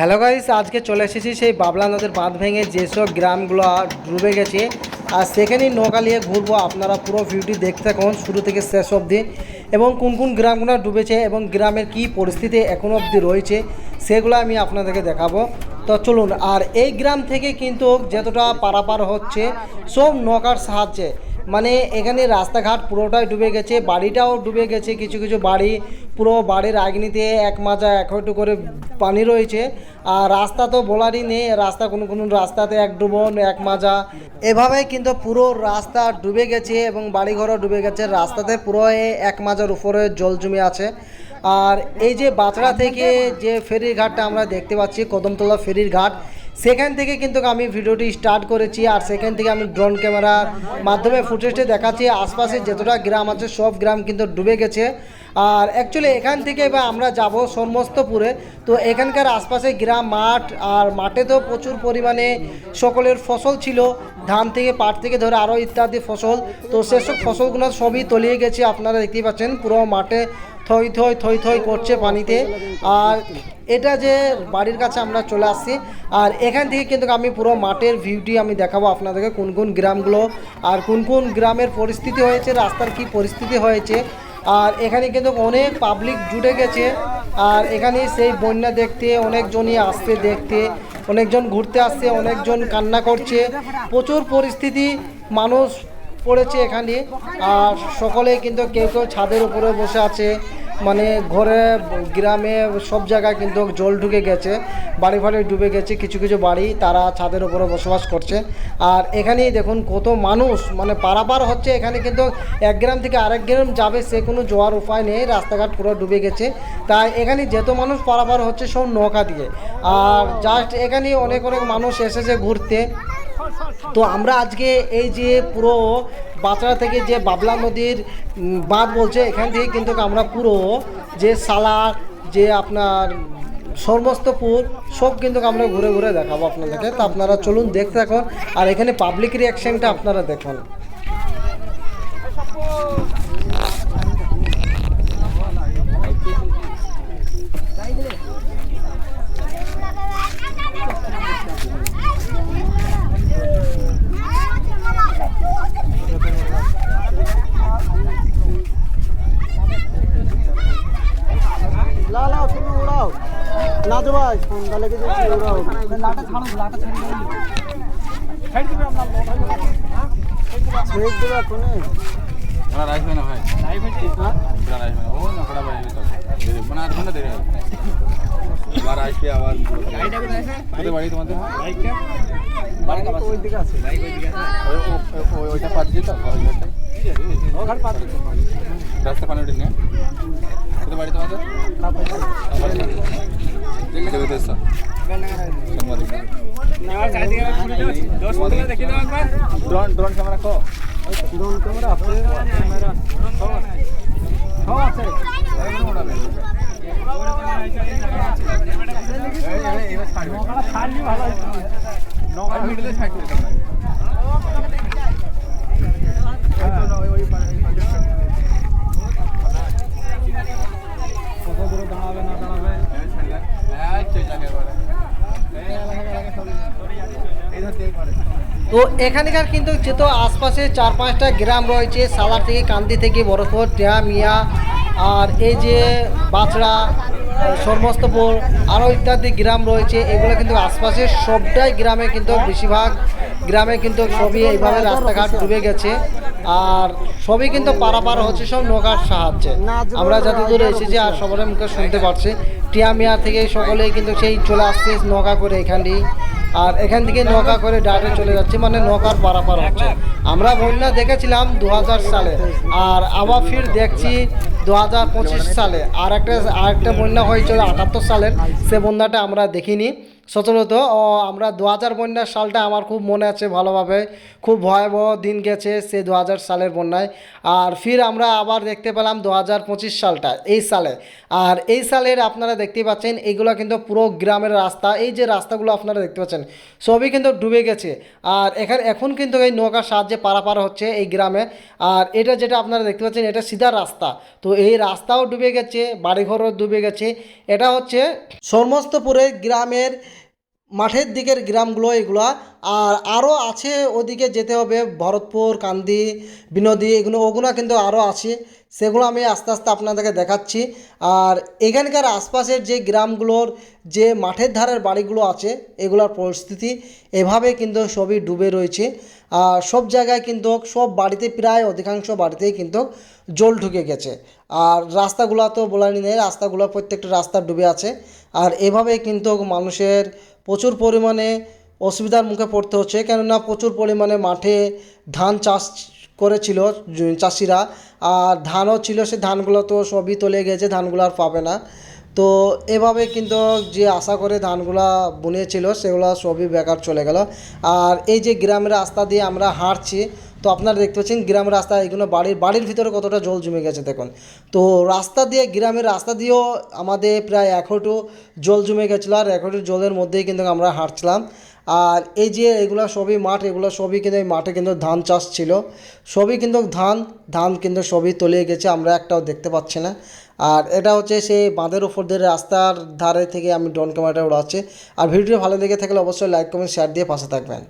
Hello guys, আজকে চলে এসেছি সেই বাবলা নদের বাঁধ ভেঙে যেসব গ্রামগুলো ডুবে গেছে, আর সেখানেই নৌকা নিয়ে ঘুরবো আপনারা পুরো ভিউটি দেখতে থাকুন শুরু থেকে শেষ অবধি। এবং কোন কোন গ্রামগুলো ডুবেছে এবং গ্রামের কি পরিস্থিতি এখনও অবধি রয়েছে, সেগুলো আমি আপনাদেরকে দেখাবো। তো চলুন, আর এই গ্রাম থেকে কিন্তু যতটা পারাপার হচ্ছে, সব নৌকার সাহায্যে মানে এখানে রাস্তাঘাট পুরোটাই ডুবে গেছে, বাড়িটাও ডুবে গেছে, কিছু কিছু বাড়ি পুরো বাড়ির আগনিতে এক মাজা, এক হাঁটু করে পানি রয়েছে। আর রাস্তা তো বলারই নেই, রাস্তা কোনো কোনো রাস্তাতে এক ডুবন, এক মাজা। এভাবেই কিন্তু পুরো রাস্তা ডুবে গেছে এবং বাড়িঘরও ডুবে গেছে। রাস্তাতে পুরো এক মাজার উপরে জল জমে আছে। আর এই যে বাঁচড়া থেকে যে ফেরির ঘাটটা আমরা দেখতে পাচ্ছি, কদমতলা ফেরির ঘাট সেখান থেকে কিন্তু আমি ভিডিওটি স্টার্ট করেছি আর সেখান থেকে আমি ড্রোন ক্যামেরার মাধ্যমে ফুটেজটি দেখাচ্ছি। আশপাশে যতটা গ্রাম আছে, সব গ্রাম কিন্তু ডুবে গেছে। আর অ্যাকচুয়ালি এখান থেকে বা আমরা যাব সমস্তপুরে। তো এখানকার আশপাশে গ্রাম, মাঠ আর মাঠে তো প্রচুর পরিমাণে সকলের ফসল ছিল। ধান থেকে, পাট থেকে ধরে আরও ইত্যাদি ফসল। তো সেসব ফসলগুলো সবই তলিয়ে গেছে, আপনারা দেখতেই পাচ্ছেন। পুরো মাঠে থই থই থই থই করছে পানিতে। আর এটা যে বাড়ির কাছে আমরা চলে আসছি। আর এখান থেকে কিন্তু আমি পুরো মাঠের ভিউটি আমি দেখাবো আপনাদেরকে, কোন কোন গ্রামগুলো আর কোন কোন গ্রামের পরিস্থিতি হয়েছে, রাস্তার কি পরিস্থিতি হয়েছে। আর এখানে কিন্তু অনেক পাবলিক জুটে গেছে। আর এখানে সেই বন্যা দেখতে, অনেকজনই আসছে দেখতে, অনেকজন ঘুরতে আসছে, অনেকজন কান্না করছে। প্রচুর পরিস্থিতি, মানুষ পড়েছে এখানে। আর সকলে কিন্তু কেউ কেউ ছাদের উপরে বসে আছে। মানে ঘরে, গ্রামে সব জায়গায় কিন্তু জল ঢুকে গেছে। বাড়ি ফাড়ি ডুবে গেছে, কিছু কিছু বাড়ি তারা ছাদের উপরে বসবাস করছে। আর এখানেই দেখুন কত মানুষ মানে পারাপার হচ্ছে। এখানে কিন্তু এক গ্রাম থেকে আরেক গ্রাম যাবে, সে কোনো যাওয়ার উপায় নেই, রাস্তাঘাট পুরো ডুবে গেছে। তাই এখানে যত মানুষ পারাপার হচ্ছে সব নৌকা দিয়ে। আর জাস্ট এখানে অনেক অনেক মানুষ এসেছে ঘুরতে। তো আমরা আজকে এই যে পুরো বাঁচড়া থেকে যে বাবলা নদীর বাঁধ বলছে, এখান থেকে কিন্তু আমরা পুরো যে সালাক যে আপনার সমস্তপুর সব কিন্তু আমরা ঘুরে ঘুরে দেখাবো আপনাদেরকে। তো আপনারা চলুন দেখতে থাকুন, আর এখানে পাবলিক রিয়াকশানটা আপনারা দেখুন। রাখবে না ভাই হ্যাঁ ওরা রাখবে না ও না কটা বাজে তো দেরি মানে আধ ঘণ্টা দেরি হবে আবার আসবে আবার কোথায় বাড়ি তোমাদের বাড়ি তো ওই দিকে আছে ওই- ও- ও- ওইটা পাচ্ছি তো ওখানে পাচ্ছি রাস্তা পানি উঠে নিয়ে কোথায় বাড়ি তোমাদের? ড্রোন ড্রোন ক্যামেরা কো ড্রোন ক্যামেরা আছে। ক্যামেরা সব আছে। নৌকার মিডলে থাকবে কত দূরে দাঁড়াবে না দাঁড়াবে তো এখানকার কিন্তু যেহেতু আশপাশে চার পাঁচটা গ্রাম রয়েছে, সালার থেকে, কান্দি থেকে, বরফর টেয়া মিয়া, আর এই যে বাছড়া সমস্তপুর, আরও ইত্যাদি গ্রাম রয়েছে। এগুলো কিন্তু আশপাশের সবটাই গ্রামে কিন্তু বেশিরভাগ গ্রামে কিন্তু সবই এইভাবে রাস্তাঘাট ডুবে গেছে। আর সবই কিন্তু পারাপার হচ্ছে, সব নৌকার সাহায্যে। আমরা যত দূরে এসেছি, আর সবার মুখে শুনতে পারছি। টিয়া মিয়া থেকে সকলেই কিন্তু সেই চলে আসছে, নৌকা করে এখানটি আর এখান থেকে নৌকা করে ডাইরেক্ট চলে যাচ্ছে মানে নৌকার পারাপার হচ্ছে। আমরা বন্যা দেখেছিলাম দু হাজার সালে, আর আবার ফির দেখছি দু হাজার পঁচিশ সালে। আর একটা আরেকটা বন্যা হয়েছিল আটাত্তর সালের, সে বন্যাটা আমরা দেখিনি। সচলত আমরা দু হাজার বন্যার সালটা আমার খুব মনে আছে ভালোভাবে। খুব ভয়াবহ দিন গেছে সে দু হাজার সালের বন্যায়। আর ফির আমরা আবার দেখতে পেলাম দু হাজার পঁচিশ সালটা, এই সালে। আর এই সালের আপনারা দেখতে পাচ্ছেন এইগুলো কিন্তু পুরো গ্রামের রাস্তা, এই যে রাস্তাগুলো আপনারা দেখতে পাচ্ছেন, সবই কিন্তু ডুবে গেছে। আর এখানে, এখন কিন্তু এই নৌকার সাহায্যে পারাপার হচ্ছে এই গ্রামে। আর এটা যেটা আপনারা দেখতে পাচ্ছেন, এটা সিধা রাস্তা। তো এই রাস্তাও ডুবে গেছে, বাড়িঘরও ডুবে গেছে। এটা হচ্ছে সমস্তপুরের গ্রামের মাঠের দিকের গ্রামগুলো এগুলো, আর আরও আছে ওদিকে যেতে হবে, ভরতপুর, কান্দি, বিনোদী, এগুলো, ওগুলো কিন্তু আরও আছে, সেগুলো আমি আস্তে আস্তে আপনাদেরকে দেখাচ্ছি। আর এখানকার আশপাশের যে গ্রামগুলোর যে মাঠের ধারের বাড়িগুলো আছে, এগুলোর পরিস্থিতি এভাবে কিন্তু সবই ডুবে রয়েছে। আর সব জায়গায় কিন্তু সব বাড়িতে প্রায় অধিকাংশ বাড়িতেই কিন্তু জল ঢুকে গেছে। আর রাস্তাগুলো তো বলারই নেই, রাস্তাগুলো প্রত্যেকটা রাস্তা ডুবে আছে। আর এভাবে কিন্তু মানুষের প্রচুর পরিমাণে অসুবিধার মুখে পড়তে হচ্ছে। কেননা প্রচুর পরিমাণে মাঠে ধান চাষ করেছিল চাষিরা। আর ধানও ছিল, সে ধানগুলো তো সবই তলে গেছে, ধানগুলো আর পাবে না। তো এভাবে কিন্তু যে আশা করে ধানগুলা বুনেছিল, সেগুলো সবই বেকার চলে গেল। আর এই যে গ্রামের রাস্তা দিয়ে আমরা হাঁটছি, তো আপনারা দেখতে পাচ্ছেন গ্রামের রাস্তা এগুলো বাড়ির বাড়ির ভিতরে কতটা জল জমে গেছে দেখুন। তো রাস্তা দিয়ে, গ্রামের রাস্তা দিয়েও আমাদের প্রায় এক হাঁটু জল জমে গেছিল, আর এক হাঁটু জলের মধ্যেই কিন্তু আমরা হাঁটছিলাম। আর এই যে এগুলো সবই মাঠ, এগুলো সবই কিন্তু এই মাঠে কিন্তু ধান চাষ ছিল। সবই কিন্তু ধান ধান কিন্তু সবই তলিয়ে গেছে, আমরা একটাও দেখতে পাচ্ছি না। আর এটা হচ্ছে সেই বাঁধের ওপর দিয়ে রাস্তার ধারে থেকে আমি ড্রোন ক্যামেরাটা উড়াচ্ছি। আর ভিডিও ভালো লেগে থাকলে অবশ্যই লাইক কমেন্ট শেয়ার দিয়ে পাশে থাকবেন।